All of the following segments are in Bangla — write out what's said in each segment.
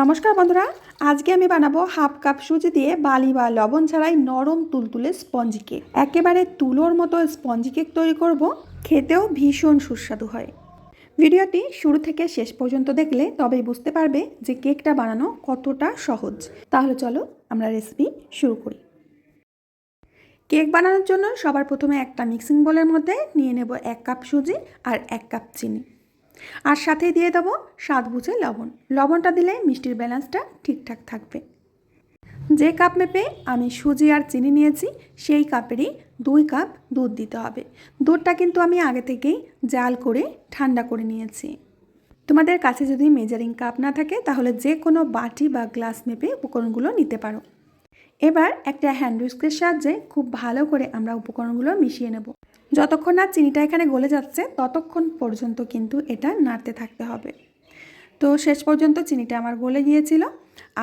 নমস্কার বন্ধুরা, আজকে আমি বানাবো হাফ কাপ সুজি দিয়ে বালি বা লবণ ছাড়াই নরম তুলতুলে স্পঞ্জি কেক। একেবারে তুলোর মতো স্পঞ্জি কেক তৈরি করব, খেতেও ভীষণ সুস্বাদু হয়। ভিডিওটি শুরু থেকে শেষ পর্যন্ত দেখলে তবেই বুঝতে পারবে যে কেকটা বানানো কতটা সহজ। তাহলে চলো আমরা রেসিপি শুরু করি। কেক বানানোর জন্য সবার প্রথমে একটা মিক্সিং বোলের মধ্যে নিয়ে নেব এক কাপ সুজি আর এক কাপ চিনি। আর সাথে দিয়ে দেবো স্বাদ বুঝে লবণ। লবণটা দিলে মিষ্টির ব্যালেন্সটা ঠিকঠাক থাকবে। যে কাপ মেপে আমি সুজি আর চিনি নিয়েছি, সেই কাপেরই দুই কাপ দুধ দিতে হবে। দুধটা কিন্তু আমি আগে থেকেই জাল করে ঠান্ডা করে নিয়েছি। তোমাদের কাছে যদি মেজারিং কাপ না থাকে, তাহলে যে কোনো বাটি বা গ্লাস মেপে উপকরণগুলো নিতে পারো। এবার একটা হ্যান্ড উইস্কের সাহায্যে খুব ভালো করে আমরা উপকরণগুলো মিশিয়ে নেব। যতক্ষণ না চিনিটা এখানে গলে যাচ্ছে, ততক্ষণ পর্যন্ত কিন্তু এটা নাড়তে থাকতে হবে। তো শেষ পর্যন্ত চিনিটা আমার গলে গিয়েছিল,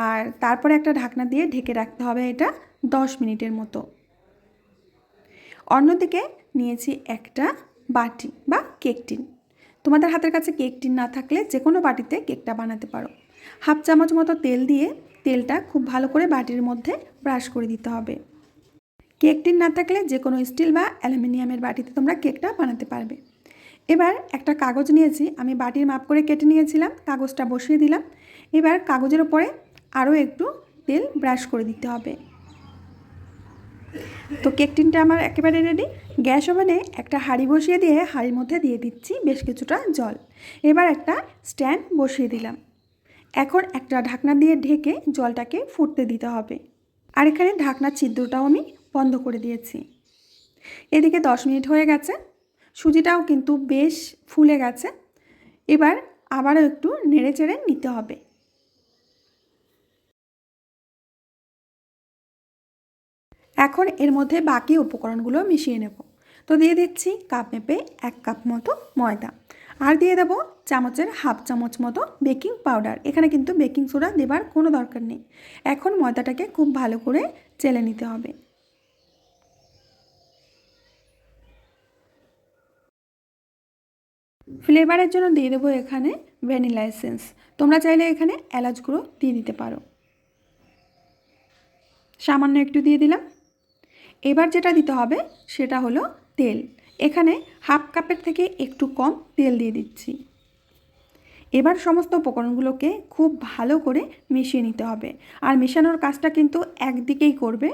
আর তারপরে একটা ঢাকনা দিয়ে ঢেকে রাখতে হবে এটা দশ মিনিটের মতো। অন্যদিকে নিয়েছি একটা বাটি বা কেক টিন। তোমাদের হাতের কাছে কেক টিন না থাকলে যে কোনো বাটিতে কেকটা বানাতে পারো। হাফ চামচ মতো তেল দিয়ে তেলটা খুব ভালো করে বাটির মধ্যে ব্রাশ করে দিতে হবে। কেক টিন না থাকলে যে কোনো স্টিল বা অ্যালুমিনিয়ামের বাটিতে তোমরা কেকটা বানাতে পারবে। এবার একটা কাগজ নিয়েছি, আমি বাটির মাপ করে কেটে নিয়েছিলাম, কাগজটা বসিয়ে দিলাম। এবার কাগজের ওপরে আরও একটু তেল ব্রাশ করে দিতে হবে। তো কেক টিনটা আমার একেবারে রেডি গ্যাস ওভেনে একটা হাঁড়ি বসিয়ে দিয়ে হাঁড়ির মধ্যে দিয়ে দিচ্ছি বেশ কিছুটা জল। এবার একটা স্ট্যান্ড বসিয়ে দিলাম। এখন একটা ঢাকনা দিয়ে ঢেকে জলটাকে ফুটতে দিতে হবে। আর এখানে ঢাকনার ছিদ্রটাও আমি বন্ধ করে দিয়েছি। এদিকে দশ মিনিট হয়ে গেছে। সুজিটাও কিন্তু বেশ ফুলে গেছে। এবার আবারও একটু নেড়ে চেড়ে নিতে হবে। এখন এর মধ্যে বাকি উপকরণগুলো মিশিয়ে নেব। তো দিয়ে দিচ্ছি কাপ মেপে এক কাপ মতো ময়দা। আর দিয়ে দেবো চামচের হাফ চামচ মতো বেকিং পাউডার। এখানে কিন্তু বেকিং সোডা দেবার কোনো দরকার নেই। এখন ময়দাটাকে খুব ভালো করে চেলে নিতে হবে। ফ্লেভারের জন্য দিয়ে দেবো এখানে ভ্যানিলা এসেন্স তোমরা চাইলে এখানে এলাচ গুঁড়ো দিয়ে দিতে পারো। সামান্য একটু দিয়ে দিলাম। এবার যেটা দিতে হবে সেটা হলো তেল। এখানে হাফ কাপের থেকে একটু কম তেল দিয়ে দিচ্ছি। এবার সমস্ত উপকরণগুলোকে খুব ভালো করে মিশিয়ে নিতে হবে। আর মেশানোর কাজটা কিন্তু একদিকেই করবে।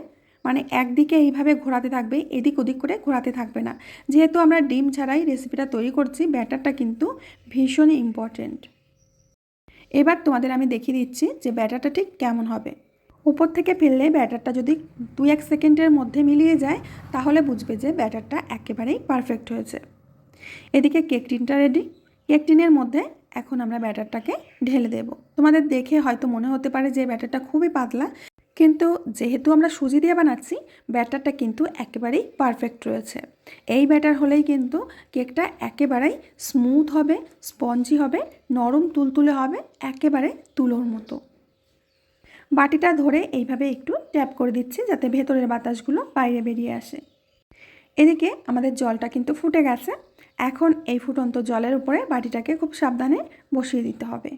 মানে একদিকে এইভাবে ঘোরাতে থাকবে, এদিক ওদিক করে ঘোরাতে থাকবে না। যেহেতু আমরা ডিম ছাড়াই রেসিপিটা তৈরি করছি ব্যাটারটা কিন্তু ভীষণই ইম্পর্টেন্ট এবার তোমাদের আমি দেখিয়ে দিচ্ছি যে ব্যাটারটা ঠিক কেমন হবে। উপর থেকে ফেললে ব্যাটারটা যদি দু এক সেকেন্ডের মধ্যে মিলিয়ে যায়, তাহলে বুঝবে যে ব্যাটারটা একেবারেই পারফেক্ট হয়েছে। এদিকে কেক টিনটা রেডি কেক টিনের মধ্যে এখন আমরা ব্যাটারটাকে ঢেলে দেব। তোমাদের দেখে হয়তো মনে হতে পারে যে ব্যাটারটা খুবই পাতলা। কিন্তু যেহেতু আমরা সুজি দিয়ে বানাচ্ছি, ব্যাটারটা কিন্তু একেবারেই পারফেক্ট রয়েছে। এই ব্যাটার হলেই কিন্তু কেকটা একেবারেই স্মুথ হবে স্পঞ্জি হবে, নরম তুলতুলে হবে, একেবারে তুলোর মতো। বাটিটা ধরে এইভাবে একটু ট্যাপ করে দিচ্ছি যাতে ভেতরের বাতাসগুলো বাইরে বেরিয়ে আসে। এদিকে আমাদের জলটা কিন্তু ফুটে গেছে। এখন এই ফুটন্ত জলের উপরে বাটিটাকে খুব সাবধানে বসিয়ে দিতে হবে।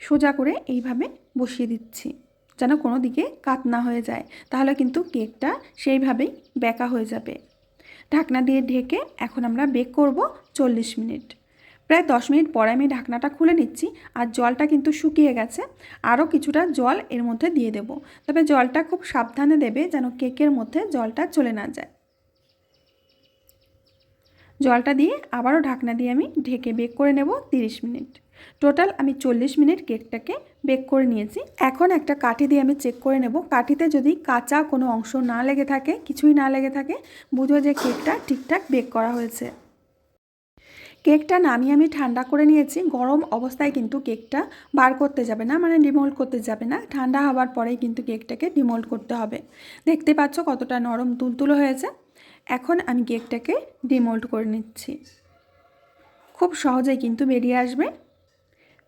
সোজা করে এইভাবে বসিয়ে দিচ্ছি। যেন কোনো দিকে কাত না হয়ে যায়, তাহলে কিন্তু কেকটা সেইভাবেই বেঁকা হয়ে যাবে। ঢাকনা দিয়ে ঢেকে এখন আমরা বেক করব চল্লিশ মিনিট। প্রায় দশ মিনিট পরে আমি ঢাকনাটা খুলে নিচ্ছি আর জলটা কিন্তু শুকিয়ে গেছে। আরও কিছুটা জল এর মধ্যে দিয়ে দেব। তবে জলটা খুব সাবধানে দেবে যেন কেকের মধ্যে জলটা চলে না যায়। জলটা দিয়ে আবারও ঢাকনা দিয়ে আমি ঢেকে বেক করে নেব 30 মিনিট। টোটাল আমি চল্লিশ মিনিট কেকটাকে বেক করে নিয়েছি। এখন একটা কাঠি দিয়ে আমি চেক করে নেব। কাঠিতে যদি কাঁচা কোনো অংশ না লেগে থাকে, কিছুই না লেগে থাকে, বুঝো যে কেকটা ঠিকঠাক বেক করা হয়েছে। কেকটা নামিয়ে আমি ঠান্ডা করে নিয়েছি। গরম অবস্থায় কিন্তু কেকটা বার করতে যাবে না মানে ডিমোল্ড করতে যাবে না। ঠান্ডা হওয়ার পরেই কিন্তু কেকটাকে ডিমোল্ড করতে হবে। দেখতে পাচ্ছ কতটা নরম তুলতুলো হয়েছে। এখন আমি কেকটাকে ডিমোল্ড করে নিচ্ছি। খুব সহজেই কিন্তু বেরিয়ে আসবে।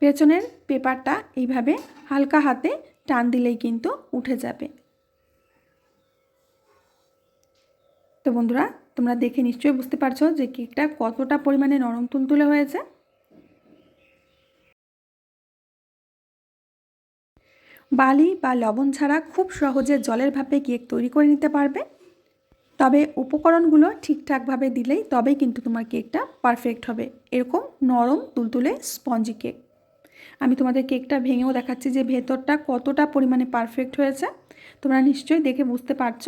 পেছনের পেপারটা এইভাবে হালকা হাতে টান দিলেই কিন্তু উঠে যাবে। তো বন্ধুরা, তোমরা দেখে নিশ্চয়ই বুঝতে পারছ যে কেকটা কতটা পরিমাণে নরম তুলতুলে হয়েছে। বালি বা লবণ ছাড়া খুব সহজে জলের ভাপে কেক তৈরি করে নিতে পারবে। তবে উপকরণগুলো ঠিকঠাকভাবে দিলেই তবেই কিন্তু তোমার কেকটা পারফেক্ট হবে। এরকম নরম তুলতুলে স্পঞ্জি কেক। আমি তোমাদের কেকটা ভেঙেও দেখাচ্ছি যে ভেতরটা কতটা পরিমাণে পারফেক্ট হয়েছে। তোমরা নিশ্চয়ই দেখে বুঝতে পারছ।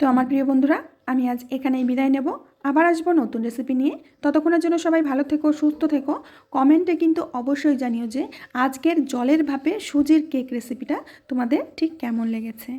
তো আমার প্রিয় বন্ধুরা, আমি আজ এখানেই বিদায় নেব। আবার আসব নতুন রেসিপি নিয়ে। ততক্ষণের জন্য সবাই ভালো থেকো, সুস্থ থেকো। কমেন্টে কিন্তু অবশ্যই জানিও যে আজকের জলের ভাপে সুজির কেক রেসিপিটা তোমাদের ঠিক কেমন লেগেছে।